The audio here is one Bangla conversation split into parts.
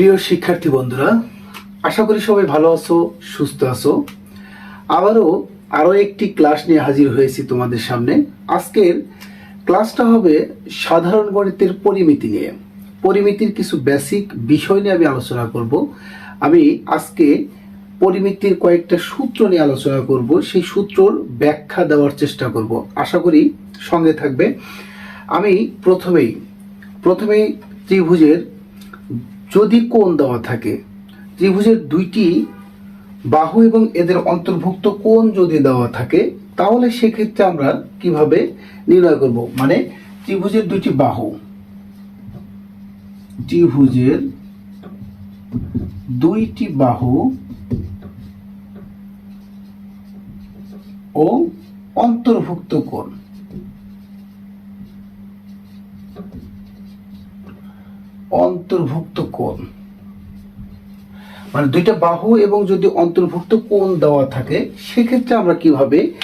প্রিয় শিক্ষার্থী বন্ধুরা, আশা করি সবাই ভালো আছো, সুস্থ আছো। আবারও আরও একটি ক্লাস নিয়ে হাজির হয়েছি তোমাদের সামনে। আজকের ক্লাসটা হবে সাধারণ গণিতের পরিমিতি নিয়ে। পরিমিতির কিছু বেসিক বিষয় নিয়ে আমি আলোচনা করব। আমি আজকে পরিমিতির কয়েকটা সূত্র নিয়ে আলোচনা করব। সেই সূত্রর ব্যাখ্যা দেওয়ার চেষ্টা করব। আশা করি সঙ্গে থাকবে। আমি প্রথমেই প্রথমেই ত্রিভুজের যদি কোণ দেওয়া থাকে, ত্রিভুজের দুইটি বাহু এবং এদের অন্তর্ভুক্ত কোণ যদি দেওয়া থাকে, তাহলে সেক্ষেত্রে আমরা কীভাবে নির্ণয় করব? মানে ত্রিভুজের দুইটি বাহু, ত্রিভুজের দুইটি বাহু ও অন্তর্ভুক্ত কোণ। অন্তর্ভুক্ত কোণ। মানে দুইটা বাহু এবং যদি অন্তর্ভুক্ত কোণ দেওয়া থাকে, সেক্ষেত্রে আমরা কীভাবে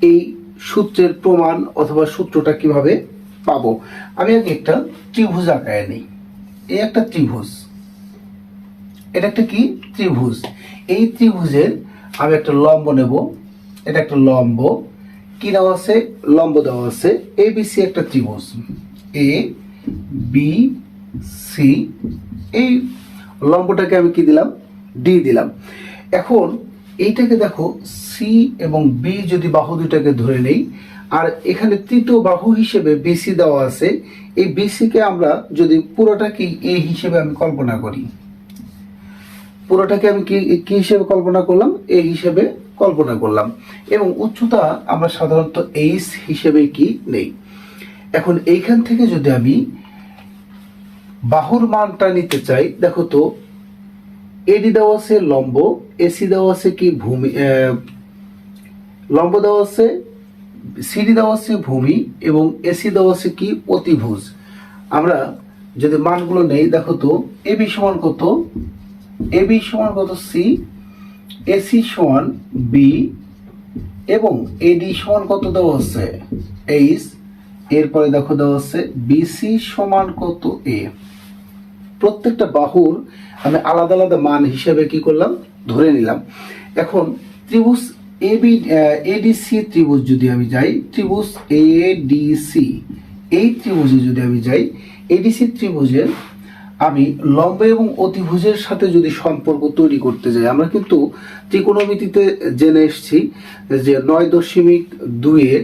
এই সূত্রের প্রমাণ অথবা সূত্রটা কীভাবে পাবো? আমি আগে একটা ত্রিভুজ আঁকায় নিই এই একটা ত্রিভুজ। এটা একটা কি? ত্রিভুজ। এই ত্রিভুজের আমি একটা লম্ব নেব। এটা একটা লম্ব। কি দেওয়া আছে? লম্ব দেওয়া আছে। এ বি সি একটা ত্রিভুজ। এ বি সি, এই লম্বটাকে আমি কি দিলাম? ডি দিলাম। এখন এইটাকে দেখো, সি এবং বি যদি বাহু দুটাকে ধরে নেই, আর এখানে তৃতীয় বাহু হিসেবে বিসি দেওয়া আছে, এই বিসিকে আমরা যদি পুরোটাকে এ হিসেবে আমি কল্পনা করি, পুরোটাকে আমি কি কি হিসেবে কল্পনা করলাম? এ হিসেবে কল্পনা করলাম। এবং উচ্চতা আমরা সাধারণত এইচ হিসেবে কি নেই। এখন এইখান থেকে যদি আমি বাহুর মানটা নিতে চাই, দেখো তো এডি দেওয়া আছে লম্ব এসি দেওয়া আছে কি ভূমি লম্ব দেওয়া আছে সিডি দেওয়া আছে ভূমি এবং এসি দেওয়া আছে কি অতিভুজ। আমরা যদি মানগুলো নেই, দেখো তো এবি সমান কত? এবি সমান কত সি এসি সমান বি এবং এডি সমান কত দেওয়া আছে? এইচ এরপরে দেখো দেওয়া আছে বিসি সমান কত এ প্রত্যেকটা বাহুর আমি আলাদা আলাদা মান হিসেবে কি করলাম? ধরে নিলাম। এখন ত্রিভুজ এ বি এডিসি ত্রিভুজ যদি আমি যাই, ত্রিভুজ এ এডিসি এই ত্রিভুজে যদি আমি যাই এডিসি ত্রিভুজের আমি লম্ব এবং অতিভুজের সাথে যদি সম্পর্ক তৈরি করতে যাই, আমরা কিন্তু ত্রিকোণমিতিতে জেনে এসেছি যে নয় দশমিক দুইয়ের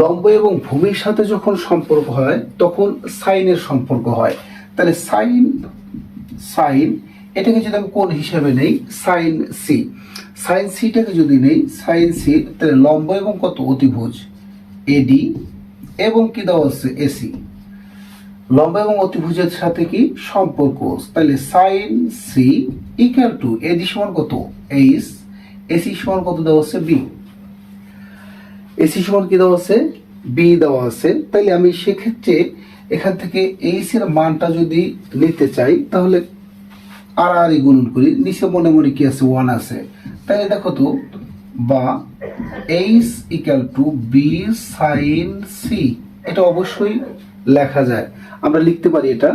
লম্ব এবং ভূমির সাথে যখন সম্পর্ক হয়, তখন সাইনের সম্পর্ক হয়। তাহলে সাইন সাইন এটাকে যদি আমি কোন হিসাবে নেই সাইন সি সাইন সিটাকে যদি নেই সাইন সি তাহলে লম্ব এবং কত? অতিভুজ এডি এবং কি দেওয়া হচ্ছে এসি লম্ব এবং অতিভুজের সাথে কি? সম্পর্ক তাহলে sine C equal to AD সমান কত? এইচ এসি সমান কত দেওয়া হচ্ছে বি এসি সমান কি দেওয়া আছে? বি দেওয়া আছে। তাহলে আমি সেক্ষেত্রে এখান থেকে এইচ এর মানটা যদি নিতে চাই, তাহলে আর আর গুণন করি। নিচে মনে মনে কি আছে? ওয়ান আছে। তাহলে দেখো তো, বা H equal to B sine C, এটা অবশ্যই লেখা যায়। আমরা লিখতে পারি এটা।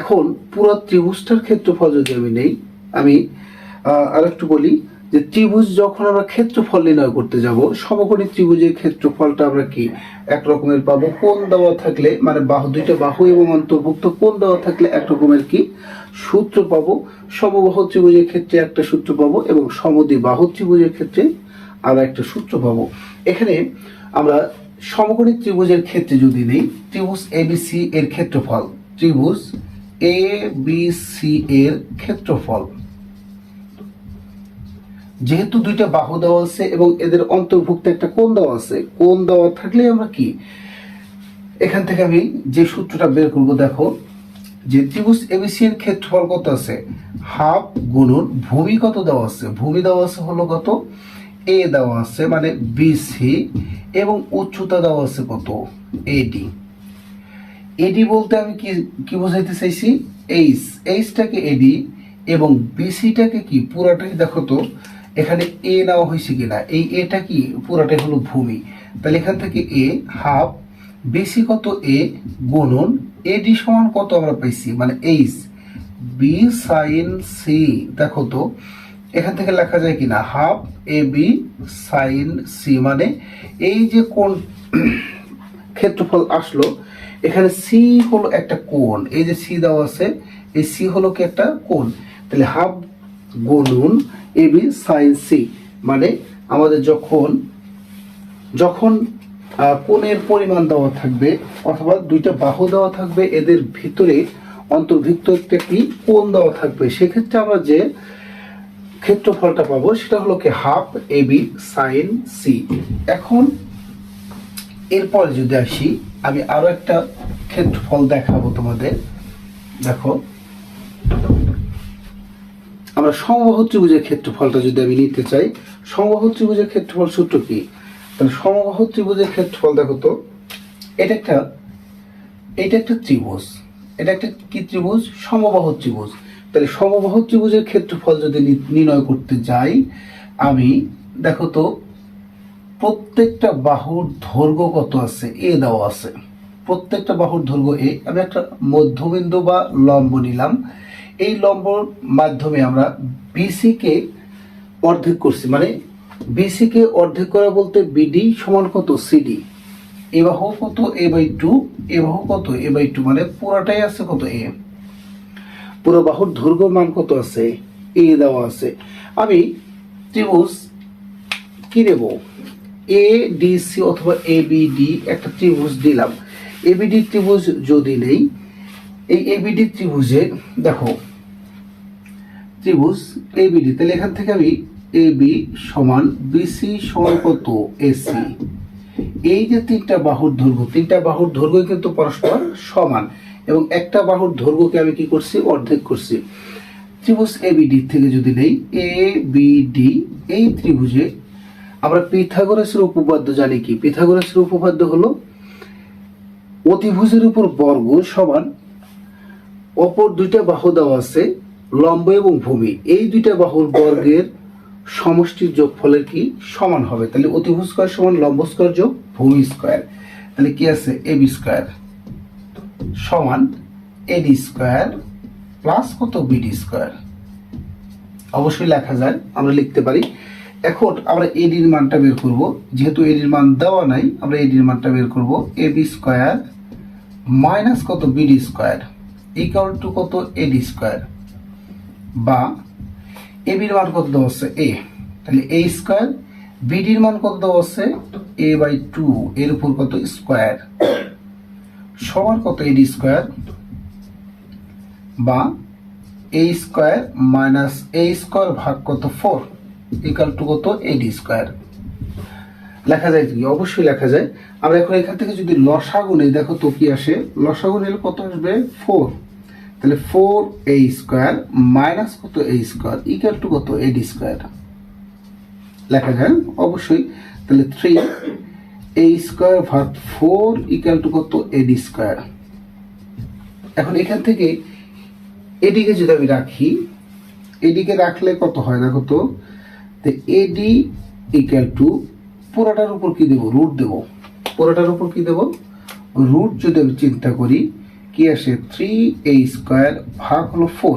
এখন পুরো ত্রিভুজটার ক্ষেত্রফল যদি আমি নেই, আমি আরেকটু বলি যে ত্রিভুজ যখন আমরা ক্ষেত্রফল নির্ণয় করতে যাব, সমকোণী ত্রিভুজের ক্ষেত্রফলটা আমরা কি এক রকমের পাবো? কোণ দেওয়া থাকলে মানে বাহু, দুইটা বাহু এবং অন্তর্ভুক্ত কোণ দেওয়া থাকলে এক রকমের কি সূত্র পাবো? সমবাহু ত্রিভুজের ক্ষেত্রে একটা সূত্র পাবো এবং সমদি বাহু ত্রিভুজের ক্ষেত্রে আর একটা সূত্র পাবো। এখানে আমরা সমকোণী ত্রিভুজের ক্ষেত্রে যদি নেই, ত্রিভুজ এবিসি এর ক্ষেত্রফল, ত্রিভুজ এ বি সি এর ক্ষেত্রফল। যেহেতু দুইটা বাহু দেওয়া আছে এবং এদের অন্তর্ভুক্ত একটা কোণ দেওয়া আছে, কোণ দেওয়া থাকলে আমরা কি? এখান থেকে আমি যে সূত্রটা বের করব, দেখো, যে ত্রিভুজ এবিসি এর ক্ষেত্রফল কত আছে? হাফ গুণন ভূমি কত দেওয়া আছে? ভূমি দেওয়া আছে হলো কত? এ দেওয়া আছে মানে বিসি এবং উচ্চতা দেওয়া আছে কত? এডি এডি বলতে আমি কি কি বোঝাইতে চাইছি? এইচ এইচটাকে এডি এবং বিসিটাকে কি? পুরাটাই দেখো তো এখানে এ নেওয়া হয়েছে কিনা? এই এটা কি? পুরাটাই হলো ভূমি। তাহলে এখান থেকে এ হাফ বেশি কত এ গুণন। এডি সমান কত আমরা পাইছি? মানে এইচ বি সাইন সি দেখো তো, এখান থেকে লেখা যায় কিনা? Half A B sine C মানে এই যে কোন ক্ষেত্রফল আসলো, এখানে সি হলো একটা কোণ। এই যে সি দেওয়া আছে, এই সি হলো কি একটা কোণ? তাহলে হাফ গুণুন এ বি সাইন সি মানে আমাদের যখন যখন কোণের পরিমাণ দেওয়া থাকবে অথবা দুইটা বাহু দেওয়া থাকবে, এদের ভিতরে অন্তর্ভুক্ত একটা কি, কোণ দেওয়া থাকবে। সেক্ষেত্রে আমরা যে ক্ষেত্রফলটা পাবো সেটা হলো কি half A B sine C এখন এরপর যদি আসি, আমি আরও একটা ক্ষেত্রফল দেখাবো তোমাদের। দেখো। আমরা সমবাহু ত্রিভুজের ক্ষেত্রফলটা যদি আমি নিতে চাই, সমবাহু ত্রিভুজের ক্ষেত্রফল সূত্র কি? তাহলে সমবাহু ত্রিভুজের ক্ষেত্রফল দেখো তো, এটা একটা এটা একটা ত্রিভুজ, এটা একটা কি ত্রিভুজ? সমবাহু ত্রিভুজ। তাহলে সমবাহু ত্রিভুজের ক্ষেত্রফল যদি নির্ণয় করতে যাই, আমি দেখো তো, প্রত্যেকটা বাহুর দৈর্ঘ্য কত আছে? এ দেওয়া আছে। প্রত্যেকটা বাহুর দৈর্ঘ্য এ। আমি একটা মধ্যবিন্দু বা লম্ব নিলাম। এই লম্বর মাধ্যমে আমরা বিসি কে অর্ধেক করছি মানে বিসি কে অর্ধেক করা বলতে বিডি সমান কত সিডি এ বাহু কত এ বাই টু এ বাহু কত এ বাই টু মানে পুরাটাই আছে কত এ পুরো বাহুর দৈর্ঘ্য মান কত আছে? এ দেওয়া আছে। আমি ত্রিভুজ কি নেব? এ ডি সি অথবা এ বি ডি একটা ত্রিভুজ দিলাম এবিডি ত্রিভুজ যদি নেই, এই এবিডি ত্রিভুজে দেখো ত্রিভুজ এ এবিডি তাহলে এখান থেকে আমি এ বি সমান বিসি সমান কত? এসি এই যে তিনটা বাহুর দৈর্ঘ্য, তিনটা বাহুর দৈর্ঘ্য কিন্তু পরস্পর সমান, এবং একটা বাহুর দৈর্ঘ্যকে আমি কি করছি? অর্ধেক করছি। ত্রিভুজ এবিডি থেকে যদি নেই এ বি ডি এই ত্রিভুজে আমরা পিথাগোরাসের উপপাদ্য জানি কি? পিথাগোরাসের উপপাদ্য হলো অতিভুজের উপর বর্গ সমান, অপর দুইটা বাহু দেওয়া আছে লম্ব এবং ভূমি, এই দুইটা বাহুর বর্গের সমষ্টির যোগফলের কি সমান হবে? তাহলে অতিভুজ স্কোয়ার সমান লম্ব স্কয়ার যোগ ভূমি স্কয়ার। তাহলে কি আছে? এ বি স্কয়ার সমান এডি স্কয়ার প্লাস কত বিডি স্কয়ার? অবশ্যই লেখা যায়, আমরা লিখতে পারি। এখন আমরা এডির মানটা বের করব। যেহেতু এডির মান দেওয়া নাই, আমরা এডির মানটা বের করব। এ বি স্কয়ার মাইনাস কত বিডি স্কয়ার? ইকাল টু কত এডি স্কয়ার? বা এবির মান কত দেওয়া আছে এ তাহলে এ স্কয়ার বিডির মান কত দেওয়া আছে এ বাই টু এর উপর কত স্কয়ার সমান কত এডি স্কয়ার বা A square minus A square ভাগ কত ফোর ইকাল টু কত এডি স্কয়ার লেখা যায় কি? অবশ্যই লেখা যায়। আমরা এখন এখান থেকে যদি লসাগু নেই, দেখো তো কি আসে? লসাগু নিলে কত আসবে? ফোর তাহলে ফোর এ স্কোয়ার মাইনাস কত এ স্কোয়ার ইকাল টু কত এডি স্কোয়ার লেখা যায় অবশ্যই। তাহলে থ্রি এ স্কোয়ার ভাগ ফোর ইকাল টু কত এডি স্কোয়ার এখন এখান থেকে এডিকে যদি আমি রাখি এডিকে রাখলে কত হয় দেখো তো এডি ইকাল টু পুরোটার উপর কি দেব? রুট দেব। পুরোটার উপর কি দেব? রুট যদি আমি চিন্তা করি কি আসে? থ্রি এ স্কোয়ার ভাগ হলো ফোর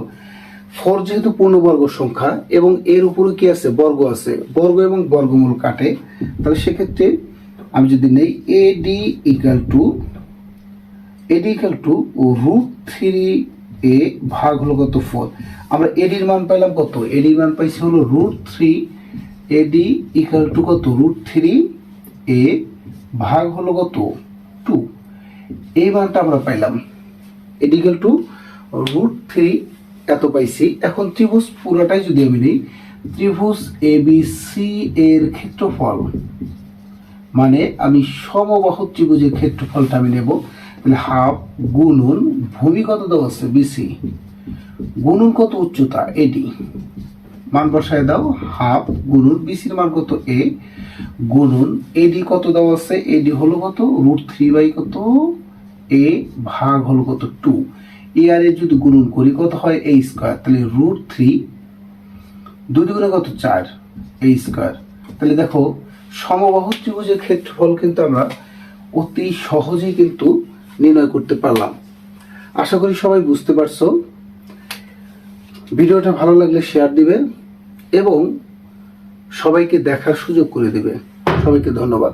ফোর যেহেতু পূর্ণবর্গ সংখ্যা এবং এর উপরে কি আছে? বর্গ আছে। বর্গ এবং বর্গমূল কাটে। তাহলে সেক্ষেত্রে আমি যদি নেই A D equal to AD equal to root three A ভাগ হলো কত? ফোর আমরা এডির মান পাইলাম কত? এডির মান পাইছি হলো root three AD equal to কত? রুট থ্রি এ ভাগ হলো কত? টু এই মানটা আমরা পাইলাম। AD equal to root three এত পাইছি। এখন ত্রিভুজ পুরোটাই যদি আমি নিই, ত্রিভুজ এ বি সি এর ক্ষেত্রফল মানে আমি সমবাহু ত্রিভুজের ক্ষেত্রফলটা আমি নেব। তাহলে হাফ গুণন, ভূমি কত দেওয়া আছে? বিসি গুণন কত উচ্চতা? এডি মান বসায় দাও হাফ গুণন বিসির মান কত? এ গুণন এডি কত দেওয়া আছে? এডি হলো কত? রুট থ্রি বাই কত? এ ভাগ হলো কত টু। এ আর এ যদি গুণন করি, কত হয় এ স্কোয়ার তাহলে রুট থ্রি দুই দুগুণে কত চার? এই স্কোয়ার তাহলে দেখো, সমবাহু ত্রিভুজের ক্ষেত্রফল কিন্তু আমরা অতি সহজেই কিন্তু নির্ণয় করতে পারলাম। আশা করি সবাই বুঝতে পারছ। ভিডিওটা ভালো লাগলে শেয়ার দিবেন এবং সবাইকে দেখার সুযোগ করে দিবেন সবাইকে ধন্যবাদ।